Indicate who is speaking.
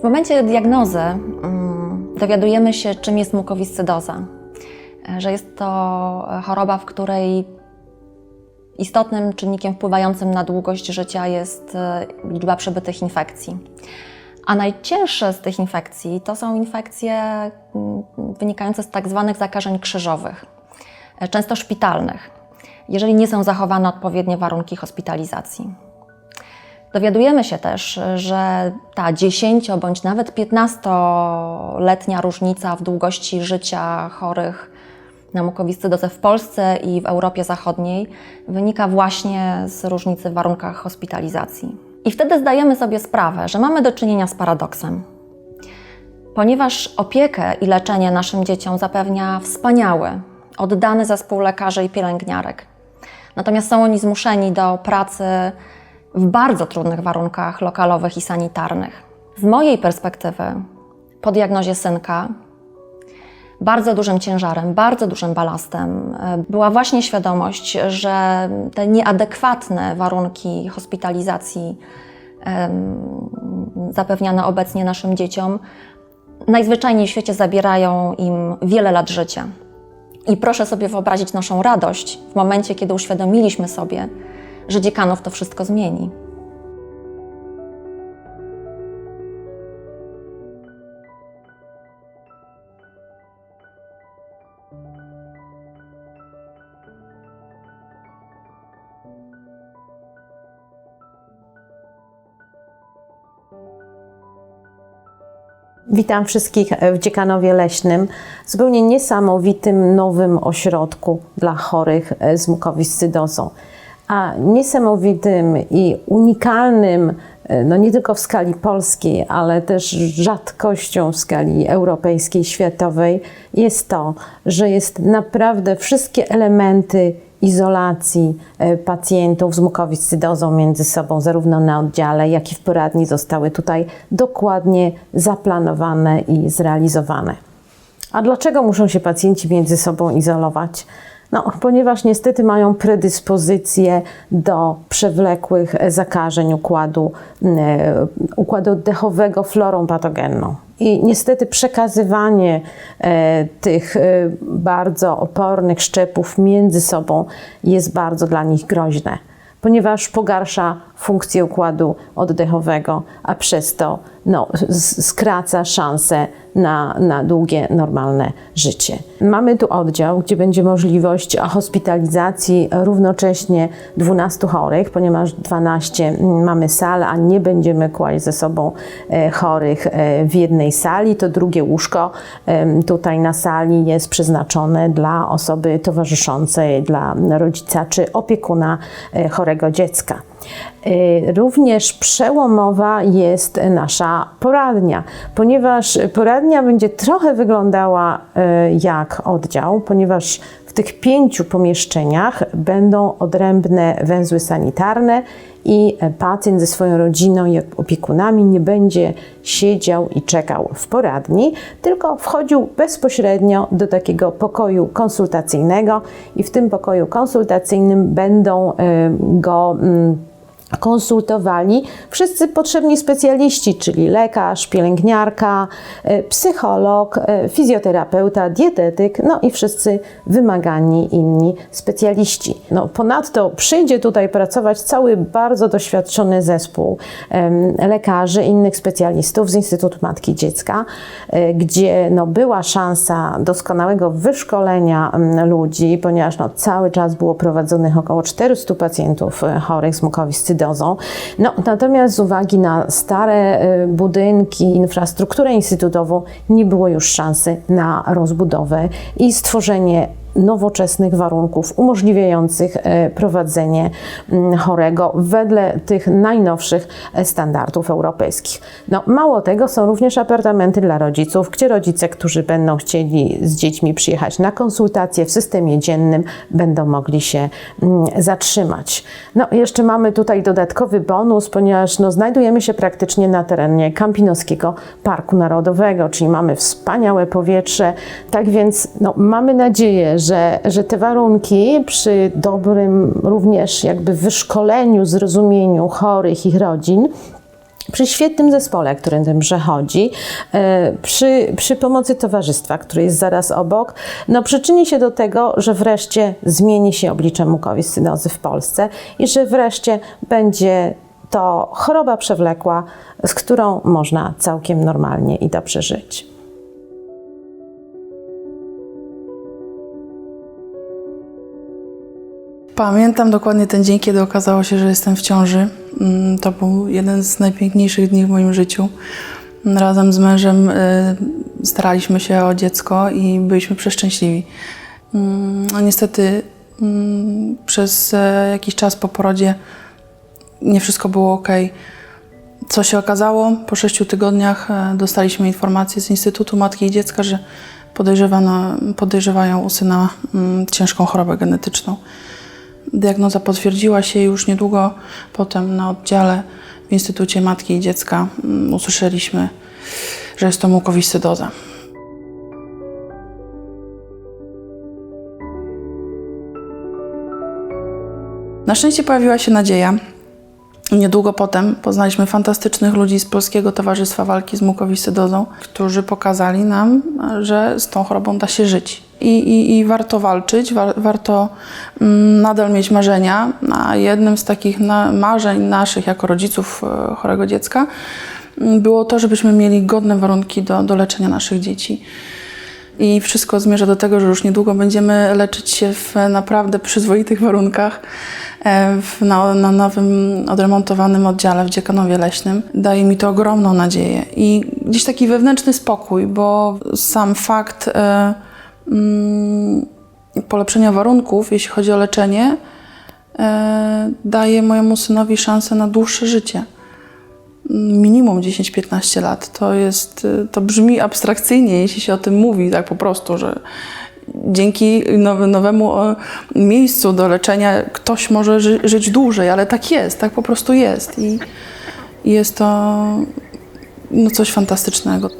Speaker 1: W momencie diagnozy mm, dowiadujemy się, czym jest mukowiscydoza. E, Że jest to e, choroba, w której istotnym czynnikiem wpływającym na długość życia jest e, liczba przebytych infekcji. A najcięższe z tych infekcji to są infekcje mm, wynikające z tak zwanych zakażeń krzyżowych, często szpitalnych, jeżeli nie są zachowane odpowiednie warunki hospitalizacji. Dowiadujemy się też, że ta 10 bądź nawet 15-letnia różnica w długości życia chorych na mukowiscydozę w Polsce i w Europie Zachodniej wynika właśnie z różnicy w warunkach hospitalizacji. I wtedy zdajemy sobie sprawę, że mamy do czynienia z paradoksem. Ponieważ opiekę i leczenie naszym dzieciom zapewnia wspaniały, oddany zespół lekarzy i pielęgniarek. Natomiast są oni zmuszeni do pracy w bardzo trudnych warunkach lokalowych i sanitarnych. Z mojej perspektywy, po diagnozie synka, bardzo dużym ciężarem, bardzo dużym balastem e, była właśnie świadomość, że te nieadekwatne warunki hospitalizacji zapewniane obecnie naszym dzieciom najzwyczajniej w świecie zabierają im wiele lat życia. I proszę sobie wyobrazić naszą radość w momencie, kiedy uświadomiliśmy sobie, że dziekanów to wszystko zmieni.
Speaker 2: Witam wszystkich w Dziekanowie Leśnym, zupełnie niesamowitym nowym ośrodku dla chorych z mukowiscydozą. A niesamowitym i unikalnym, no nie tylko w skali polskiej, ale też rzadkością w skali europejskiej, światowej, jest to, że jest naprawdę wszystkie elementy izolacji e, pacjentów z mukowiscydozą między sobą, zarówno na oddziale, jak i w poradni, zostały tutaj dokładnie zaplanowane i zrealizowane. A dlaczego muszą się pacjenci między sobą izolować? No, ponieważ niestety mają predyspozycje do przewlekłych zakażeń układu, układu oddechowego florą patogenną. I niestety przekazywanie e, tych e, bardzo opornych szczepów między sobą jest bardzo dla nich groźne, ponieważ pogarsza funkcję układu oddechowego, a przez to no, skraca szanse na, na długie, normalne życie. Mamy tu oddział, gdzie będzie możliwość hospitalizacji równocześnie 12 chorych, ponieważ 12 mamy sal, a nie będziemy kłaść ze sobą e, chorych e, w jednej sali. To drugie łóżko tutaj na sali jest przeznaczone dla osoby towarzyszącej, dla rodzica czy opiekuna e, chorego dziecka. Y, Również przełomowa jest nasza poradnia, ponieważ poradnia będzie trochę wyglądała y, jak oddział, ponieważ w tych pięciu pomieszczeniach będą odrębne węzły sanitarne i pacjent ze swoją rodziną i opiekunami nie będzie siedział i czekał w poradni, tylko wchodził bezpośrednio do takiego pokoju konsultacyjnego i w tym pokoju konsultacyjnym będą y, go mm, konsultowali wszyscy potrzebni specjaliści, czyli lekarz, pielęgniarka, e, psycholog, e, fizjoterapeuta, dietetyk, no i wszyscy wymagani inni specjaliści. No, ponadto przyjdzie tutaj pracować cały bardzo doświadczony zespół lekarzy, innych specjalistów z Instytutu Matki i Dziecka, e, gdzie no, była szansa doskonałego wyszkolenia ludzi, ponieważ no, cały czas było prowadzonych około 400 pacjentów chorych z mukowiscydozą. No, natomiast z uwagi na stare e, budynki, infrastrukturę instytutową, nie było już szansy na rozbudowę i stworzenie nowoczesnych warunków umożliwiających e, prowadzenie mm, chorego wedle tych najnowszych e, standardów europejskich. No, mało tego, są również apartamenty dla rodziców, gdzie rodzice, którzy będą chcieli z dziećmi przyjechać na konsultacje w systemie dziennym, będą mogli się mm, zatrzymać. No, jeszcze mamy tutaj dodatkowy bonus, ponieważ no, znajdujemy się praktycznie na terenie Kampinoskiego Parku Narodowego, czyli mamy wspaniałe powietrze, tak więc no, mamy nadzieję, że, że te warunki przy dobrym również jakby wyszkoleniu, zrozumieniu chorych, ich rodzin, przy świetnym zespole, który tym przechodzi, e, przy, przy pomocy towarzystwa, które jest zaraz obok, no przyczyni się do tego, że wreszcie zmieni się oblicze mukowiscydozy w Polsce i że wreszcie będzie to choroba przewlekła, z którą można całkiem normalnie i dobrze żyć.
Speaker 3: Pamiętam dokładnie ten dzień, kiedy okazało się, że jestem w ciąży. Mm, To był jeden z najpiękniejszych dni w moim życiu. Razem z mężem y, staraliśmy się o dziecko i byliśmy przeszczęśliwi. Mm, niestety mm, przez e, jakiś czas po porodzie nie wszystko było ok. Co się okazało? Po sześciu tygodniach e, dostaliśmy informację z Instytutu Matki i Dziecka, że podejrzewają u syna ciężką chorobę genetyczną. Diagnoza potwierdziła się już niedługo potem na oddziale w Instytucie Matki i Dziecka mm, usłyszeliśmy, że jest to mukowiscydoza. Na szczęście pojawiła się nadzieja. Niedługo potem poznaliśmy fantastycznych ludzi z Polskiego Towarzystwa Walki z Mukowiscydozą, którzy pokazali nam, że z tą chorobą da się żyć. I, i, i warto walczyć, wa, warto mm, nadal mieć marzenia. A jednym z takich na, marzeń naszych jako rodziców e, chorego dziecka mm, było to, żebyśmy mieli godne warunki do, do leczenia naszych dzieci. I wszystko zmierza do tego, że już niedługo będziemy leczyć się w naprawdę przyzwoitych warunkach e, w, na, na nowym, odremontowanym oddziale w Dziekanowie Leśnym. Daje mi to ogromną nadzieję i gdzieś taki wewnętrzny spokój, bo sam fakt e, polepszenia warunków, jeśli chodzi o leczenie, e, daje mojemu synowi szansę na dłuższe życie minimum 10-15 lat. To jest, y, to brzmi abstrakcyjnie, jeśli się o tym mówi tak po prostu, że dzięki nowemu e, miejscu do leczenia ktoś może ży, żyć dłużej, ale tak jest, tak po prostu jest i jest to no, coś fantastycznego.